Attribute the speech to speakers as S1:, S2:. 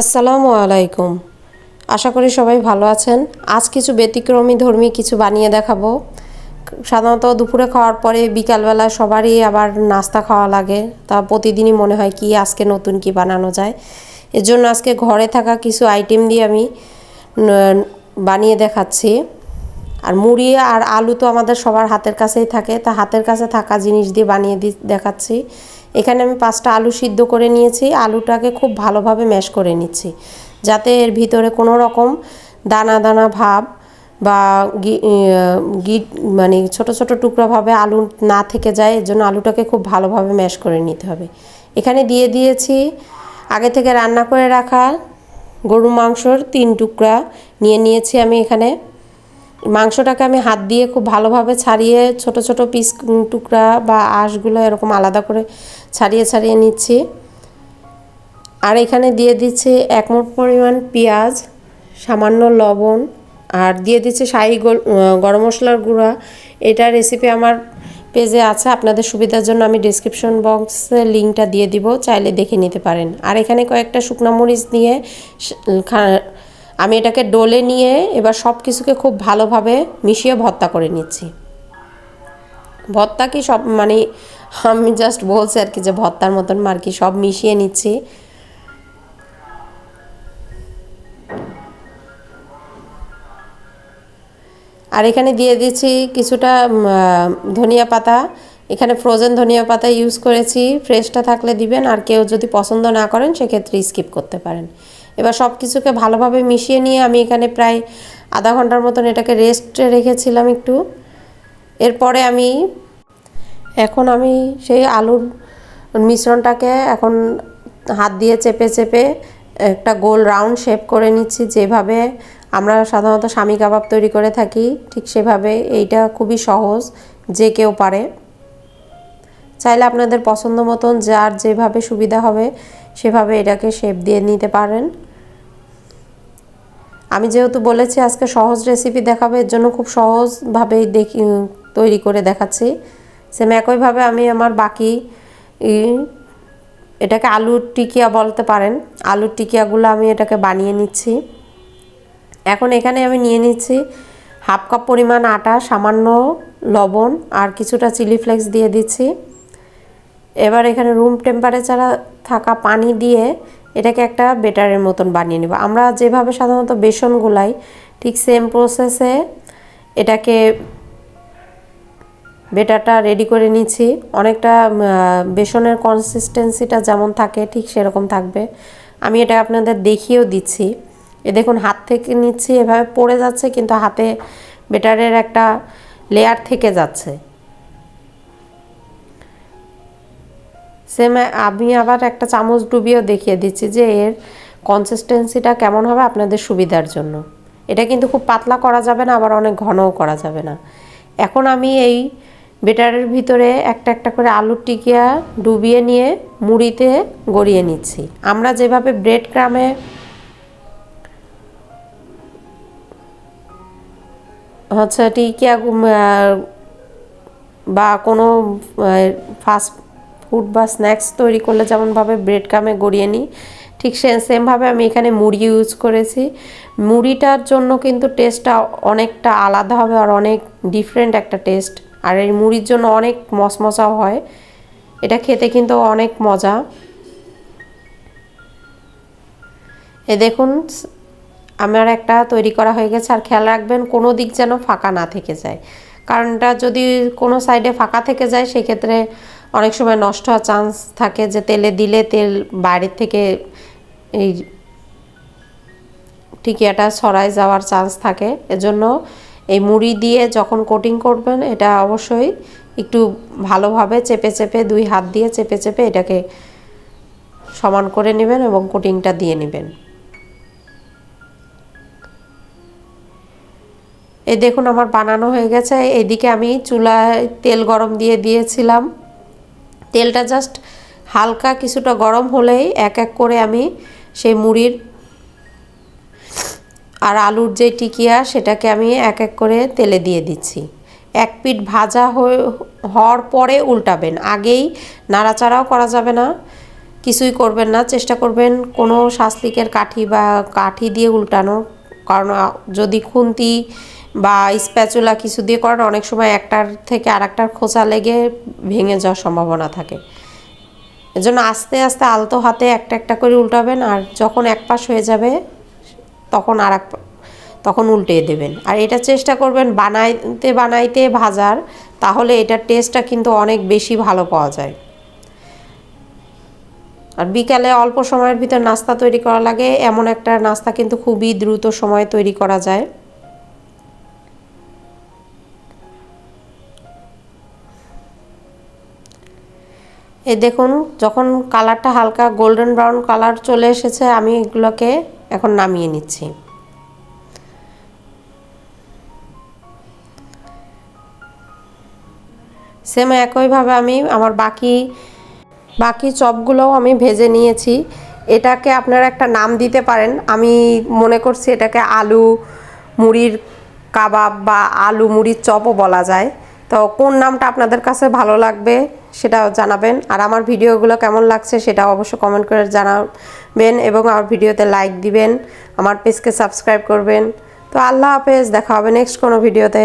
S1: আসসালামু আলাইকুম। আশা করি সবাই ভালো আছেন। আজ কিছু ব্যতিক্রমী ধর্মী কিছু বানিয়ে দেখাবো। সাধারণত দুপুরে খাওয়ার পরে বিকালবেলা সবারই আবার নাস্তা খাওয়া লাগে। তা প্রতিদিনই মনে হয় কি আজকে নতুন কি বানানো যায়। এর জন্য আজকে ঘরে থাকা কিছু আইটেম দিয়ে আমি বানিয়ে দেখাচ্ছি। আর মুড়ি আর আলু তো আমাদের সবার হাতের কাছেই থাকে। তা হাতের কাছে থাকা জিনিস দিয়ে বানিয়ে দি দেখাচ্ছি। এখানে আমি পাঁচটা আলু সিদ্ধ করে নিয়েছি। আলুটাকে খুব ভালোভাবে ম্যাশ করে নিচ্ছি। যাতে এর ভিতরে কোনো রকম দানা দানা ভাব বা গিট মানে ছোট ছোট টুকরাভাবে আলু না থেকে যায়, এর জন্য আলুটাকে খুব ভালোভাবে ম্যাশ করে নিতে হবে। এখানে দিয়ে দিয়েছি আগে থেকে রান্না করে রাখা গরু মাংসর তিন টুকরা। নিয়ে নিয়েছি আমি এখানে মাংসটাকে আমি হাত দিয়ে খুব ভালোভাবে ছাড়িয়ে ছোট ছোট পিস টুকরা বা আঁশগুলো এরকম আলাদা করে ছাড়িয়ে ছাড়িয়ে নিচ্ছি। আর এখানে দিয়ে দিচ্ছি এক মুঠ পরিমাণ পেঁয়াজ, সামান্য লবণ, আর দিয়ে দিচ্ছি শাহি গরম মশলার গুঁড়া। এটা রেসিপি আমার পেজে আছে, আপনাদের সুবিধার জন্য আমি ডিসক্রিপশন বক্সে লিঙ্কটা দিয়ে দিব, চাইলে দেখে নিতে পারেন। আর এখানে কয়েকটা শুকনো মরিচ নিয়ে আমি এটাকে ডোলে নিয়ে এবার সব কিছুকে খুব ভালোভাবে মিশিয়ে ভর্তা করে নিচ্ছি। ভর্তা কি সব মানে আমি জাস্ট বলছি আর কি যে ভর্তার মতন আর কি সব মিশিয়ে নিচ্ছি। আর এখানে দিয়ে দিচ্ছি কিছুটা ধনিয়া পাতা। এখানে ফ্রোজেন ধনিয়া পাতা ইউজ করেছি। ফ্রেশটা থাকলে দিবেন। আর কেউ যদি পছন্দ না করেন, সেক্ষেত্রে স্কিপ করতে পারেন। এবার সব কিছুকে ভালোভাবে মিশিয়ে নিয়ে আমি এখানে প্রায় আধা ঘণ্টার মতন এটাকে রেস্টে রেখেছিলাম একটু। এরপরে আমি এখন আমি সেই আলুর মিশ্রণটাকে এখন হাত দিয়ে চেপে চেপে একটা গোল রাউন্ড শেপ করে নিচ্ছি, যেভাবে আমরা সাধারণত স্বামী কাবাব তৈরি করে থাকি, ঠিক সেভাবে এইটা খুবই সহজ, যে কেউ পারে। চাইলে আপনাদের পছন্দ মতন যার যেভাবে সুবিধা হবে, সেভাবে এটাকে শেপ দিয়ে নিতে পারেন। আমি যেহেতু বলেছি আজকে সহজ রেসিপি দেখাবে, এর জন্য খুব সহজভাবেই দেখি, তৈরি করে দেখাচ্ছি। সেম একইভাবে আমি আমার বাকি এটাকে আলুর টিকিয়া বলতে পারেন। আলুর টিকিয়াগুলো আমি এটাকে বানিয়ে নিচ্ছি। এখন এখানে আমি নিয়ে নিচ্ছি হাফ কাপ পরিমাণ আটা, সামান্য লবণ আর কিছুটা চিলি ফ্লেক্স দিয়ে দিচ্ছি। এবার এখানে রুম টেম্পারেচারে থাকা পানি দিয়ে এটাকে একটা বেটারের মতন বানিয়ে নেব। আমরা যেভাবে সাধারণত বেসন গুলাই ঠিক সেম প্রসেসে এটাকে বেটারটা রেডি করে নিচ্ছি। অনেকটা বেসনের কনসিস্টেন্সিটা যেমন থাকে ঠিক সেরকম থাকবে। আমি এটা আপনাদের দেখিয়েও দিচ্ছি। এ দেখুন, হাত থেকে নিচ্ছি, এভাবে পড়ে যাচ্ছে, কিন্তু হাতে বেটারের একটা লেয়ার থেকে যাচ্ছে। সেম আমি আবার একটা চামচ ডুবিয়েও দেখিয়ে দিচ্ছি যে এর কনসিস্টেন্সিটা কেমন হবে আপনাদের সুবিধার জন্য। এটা কিন্তু খুব পাতলা করা যাবে না, আবার অনেক ঘনও করা যাবে না। এখন আমি এই বেটারের ভিতরে একটা একটা করে আলুর টিকিয়া ডুবিয়ে নিয়ে মুড়িতে গড়িয়ে নিচ্ছি। আমরা যেভাবে ব্রেড ক্রামে হচ্ছে টিকিয়া বা কোনো ফাস্ট ফুড বা স্ন্যাক্স তৈরি করলে যেমনভাবে ব্রেড কামে গড়িয়ে নিই, ঠিক সে সেমভাবে আমি এখানে মুড়ি ইউজ করেছি। মুড়িটার জন্য কিন্তু টেস্টটা অনেকটা আলাদা হবে আর অনেক ডিফারেন্ট একটা টেস্ট আর এই মুড়ির জন্য অনেক মশমশাও হয়। এটা খেতে কিন্তু অনেক মজা। এ দেখুন, আমার একটা তৈরি করা হয়ে গেছে। আর খেয়াল রাখবেন, কোনো দিক যেন ফাঁকা না থেকে যায়। কারণ এটা যদি কোনো সাইডে ফাঁকা থেকে যায়, সেক্ষেত্রে অনেক সময় নষ্ট হওয়ার চান্স থাকে যে তেলে দিলে তেল বাইরের থেকে এই টিকিয়াটা ছড়ায় যাওয়ার চান্স থাকে। এজন্য এই মুড়ি দিয়ে যখন কোটিং করবেন, এটা অবশ্যই একটু ভালোভাবে চেপে চেপে দুই হাত দিয়ে চেপে চেপে এটাকে সমান করে নেবেন এবং কোটিংটা দিয়ে নেবেন। এই দেখুন আমার বানানো হয়ে গেছে। এদিকে আমি চুলায় তেল গরম দিয়ে দিয়েছিলাম। তেলটা জাস্ট হালকা কিছুটা গরম হলেই এক এক করে আমি সেই মুড়ির আর আলুর যে টিকিয়া সেটাকে আমি এক এক করে তেলে দিয়ে দিচ্ছি। এক পিঠ ভাজা হওয়ার পরে উল্টাবেন। আগেই নাড়াচাড়াও করা যাবে না, কিছুই করবেন না। চেষ্টা করবেন কোনো শাস্তিকের কাঠি বা কাঠি দিয়ে উল্টানো। কারণ যদি খুন্তি বা স্প্যাচুলা কিছু দিয়ে করেন অনেক সময় একটার থেকে আরেকটার খোঁচা লেগে ভেঙে যাওয়ার সম্ভাবনা থাকে। এজন্য আস্তে আস্তে আলতো হাতে একটা একটা করে উল্টাবেন আর যখন এক পাশ হয়ে যাবে, তখন আর এক তখন উল্টে দেবেন। আর এটা চেষ্টা করবেন বানাইতে বানাইতে ভাজার, তাহলে এটার টেস্টটা কিন্তু অনেক বেশি ভালো পাওয়া যায়। আর বিকালে অল্প সময়ের ভিতর নাস্তা তৈরি করা লাগে। এমন একটা নাস্তা কিন্তু খুবই দ্রুত সময় তৈরি করা যায়। এই দেখুন, যখন কালারটা হালকা গোল্ডেন ব্রাউন কালার চলে এসেছে, আমি এগুলোকে এখন নামিয়ে নিচ্ছি। সেম একইভাবে আমি আমার বাকি বাকি চপগুলোও আমি ভেজে নিয়েছি। এটাকে আপনারা একটা নাম দিতে পারেন। আমি মনে করছি এটাকে আলু মুড়ির কাবাব বা আলু মুড়ির চপও বলা যায়। তো কোন নামটা আপনাদের কাছে ভালো লাগবে? সেটাও জানাবেন। আর আমার ভিডিওগুলো কেমন লাগছে সেটা অবশ্য কমেন্ট করে জানাবেন এবং আমার ভিডিওতে লাইক দিবেন, আমার পেজকে সাবস্ক্রাইব করবেন। তো আল্লাহ হাফেজ, দেখা হবে নেক্সট কোনো ভিডিওতে